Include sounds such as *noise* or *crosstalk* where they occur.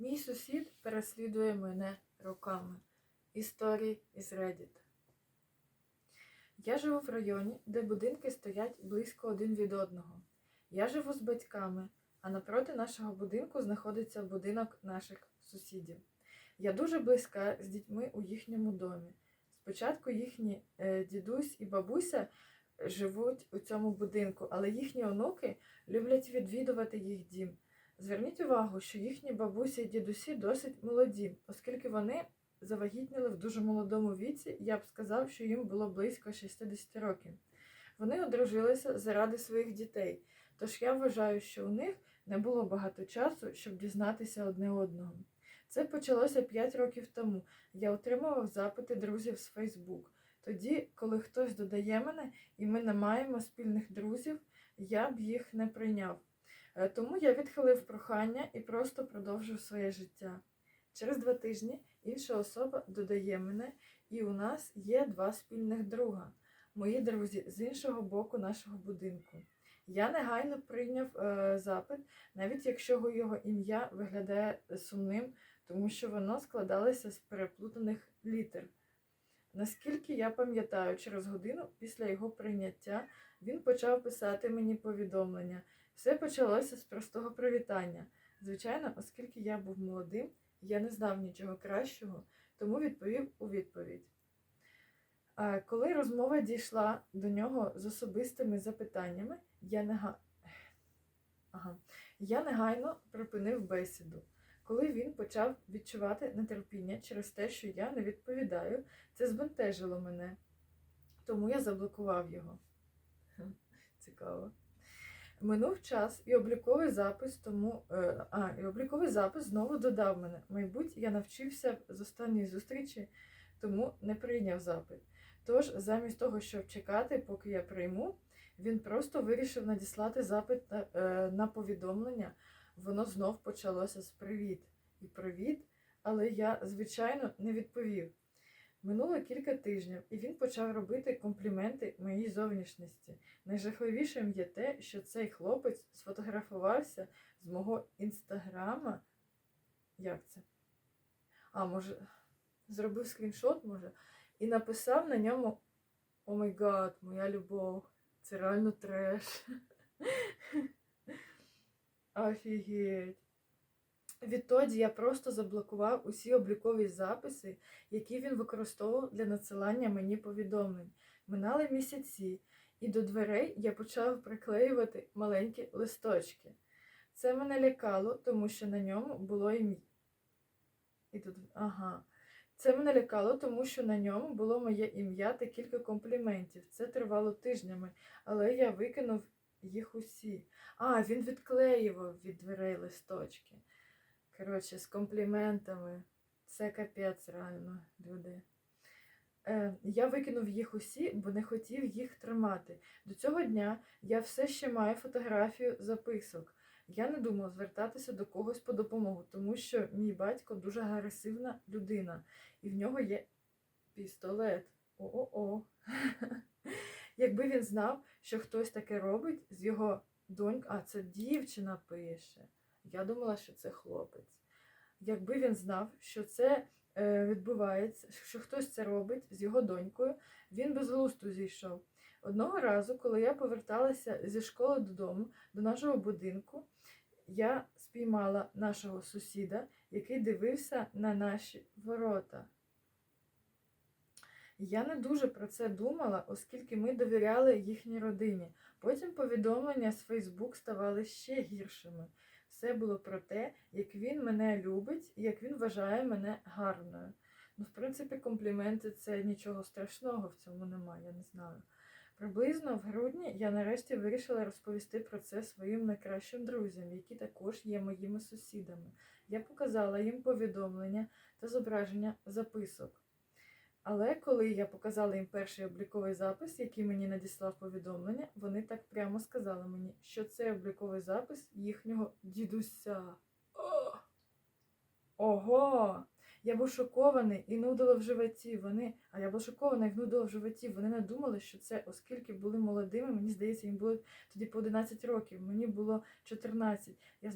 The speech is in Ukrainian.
Мій сусід переслідує мене роками. Історії із Reddit. Я живу в районі, де будинки стоять близько один від одного. Я живу з батьками, а напроти нашого будинку знаходиться будинок наших сусідів. Я дуже близька з дітьми у їхньому домі. Спочатку їхні е, дідусь і бабуся живуть у цьому будинку, але їхні онуки люблять відвідувати їх дім. Зверніть увагу, що їхні бабусі і дідусі досить молоді, оскільки вони завагітніли в дуже молодому віці, я б сказав, що їм було близько 60 років. Вони одружилися заради своїх дітей, тож я вважаю, що у них не було багато часу, щоб дізнатися одне одного. Це почалося 5 років тому. Я отримував запити друзів з Фейсбук. Тоді, коли хтось додає мене і ми не маємо спільних друзів, я б їх не прийняв. Е, Тому я відхилив прохання і просто продовжив своє життя. Через два тижні інша особа додає мене, і у нас є два спільних друга, мої друзі з іншого боку нашого будинку. Я негайно прийняв е, запит, навіть якщо його ім'я виглядає сумним, тому що воно складалося з переплутаних літер. Наскільки я пам'ятаю, через годину після його прийняття він почав писати мені повідомлення. Все почалося з простого привітання. Звичайно, оскільки я був молодим, я не знав нічого кращого, тому відповів у відповідь. А коли розмова дійшла до нього з особистими запитаннями, я, нега... ага. я негайно припинив бесіду. Коли він почав відчувати нетерпіння через те, що я не відповідаю, це збентежило мене. Тому я заблокував його. Цікаво. Минув час і обліковий запис тому. е, А, і обліковий запис знову додав мене. Мабуть, я навчився з останньої зустрічі, тому не прийняв запит. Тож, замість того, щоб чекати, поки я прийму, він просто вирішив надіслати запит на, е, на повідомлення. Воно знов почалося з привіт. І привіт, але я, звичайно, не відповів. Минуло кілька тижнів, і він почав робити компліменти моїй зовнішності. Найжахливішим є те, що цей хлопець сфотографувався з мого інстаграма. Як це? А, може, зробив скріншот, може, і написав на ньому О май гад, моя любов. Це реально треш. *laughs* Офігеть. Відтоді я просто заблокував усі облікові записи, які він використовував для надсилання мені повідомлень. Минали місяці, і до дверей я почав приклеювати маленькі листочки. Це мене лякало, тому що на ньому було ім'я. І тут, ага. Це мене лякало, тому що на ньому було моє ім'я та кілька компліментів. Це тривало тижнями, але я викинув їх усі. А, він відклеював від дверей листочки. Коротше, з компліментами. Це капець реально, люди. Е, я викинув їх усі, бо не хотів їх тримати. До цього дня я все ще маю фотографію записок. Я не думав звертатися до когось по допомогу, тому що мій батько дуже агресивна людина, і в нього є пістолет. О-о-о. *laughs* Якби він знав, що хтось таке робить з його донькою, а це дівчина пише. Я думала, що це хлопець. Якби він знав, що це е, відбувається, що хтось це робить з його донькою, він би з глузду зійшов. Одного разу, коли я поверталася зі школи додому, до нашого будинку, я спіймала нашого сусіда, який дивився на наші ворота. Я не дуже про це думала, оскільки ми довіряли їхній родині. Потім повідомлення з Фейсбук ставали ще гіршими. Все було про те, як він мене любить і як він вважає мене гарною. Ну, в принципі, компліменти це нічого страшного в цьому немає, я не знаю. Приблизно в грудні я нарешті вирішила розповісти про це своїм найкращим друзям, які також є моїми сусідами. Я показала їм повідомлення та зображення записок. Але коли я показала їм перший обліковий запис, який мені надіслав повідомлення, вони так прямо сказали мені, що це обліковий запис їхнього дідуся. О! Ого! Я був шокований і нудила в животі. Вони, а я був шокована і нудила в животі. Вони не думали, що це, оскільки були молодими, мені здається, їм було тоді по 11 років, мені було 14. Я